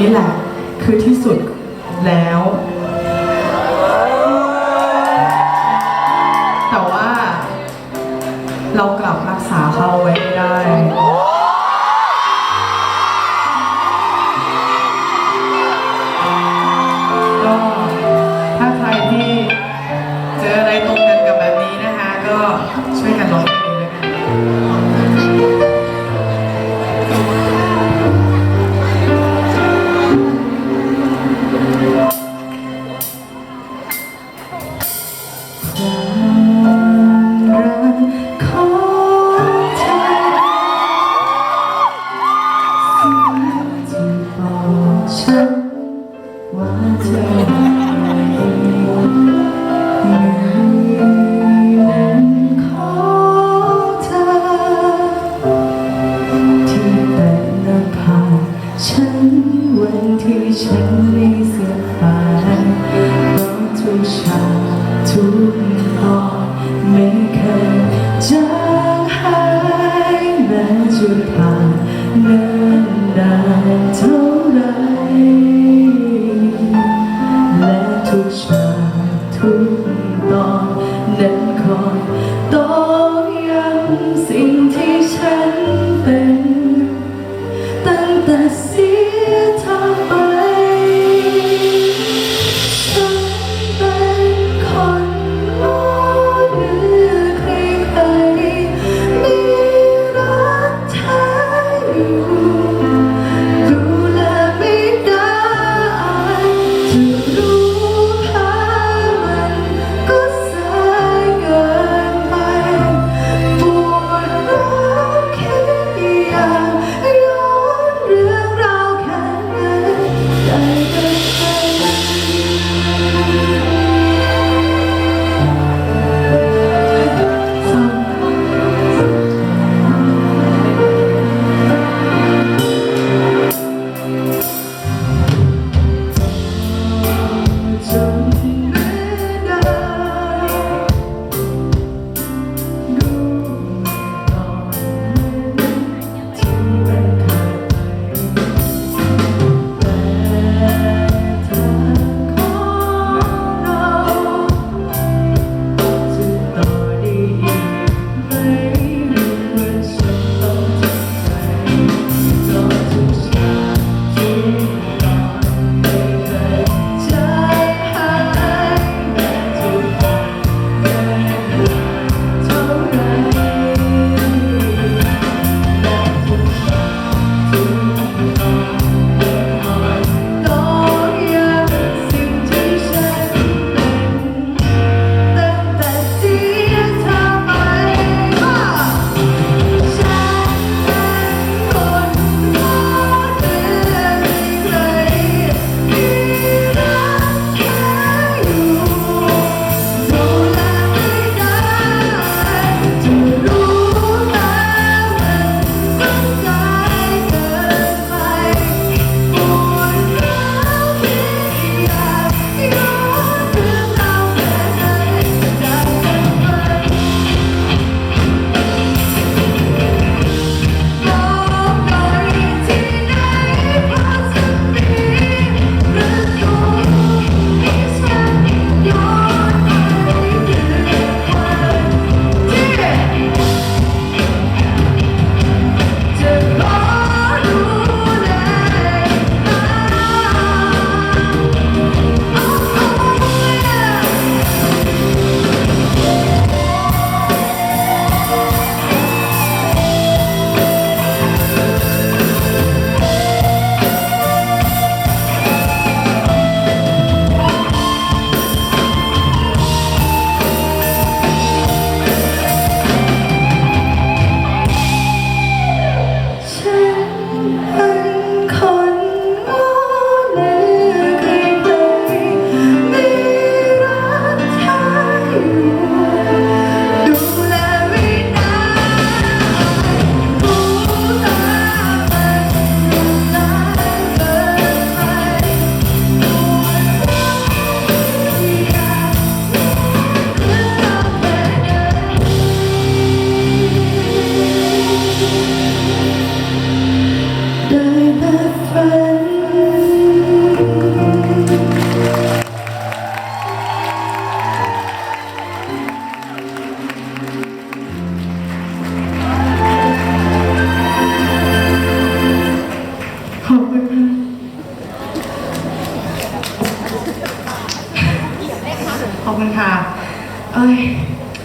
นี่แหละคือที่สุดแล้ว แต่ว่าเรากลับรักษาเขาไว้ไม่ได้ ฉันไม่เสียไปเพราะทุกชาทุกตอนไม่เคยจางหายแม้จะผ่านเนิ่นนานเท่า ข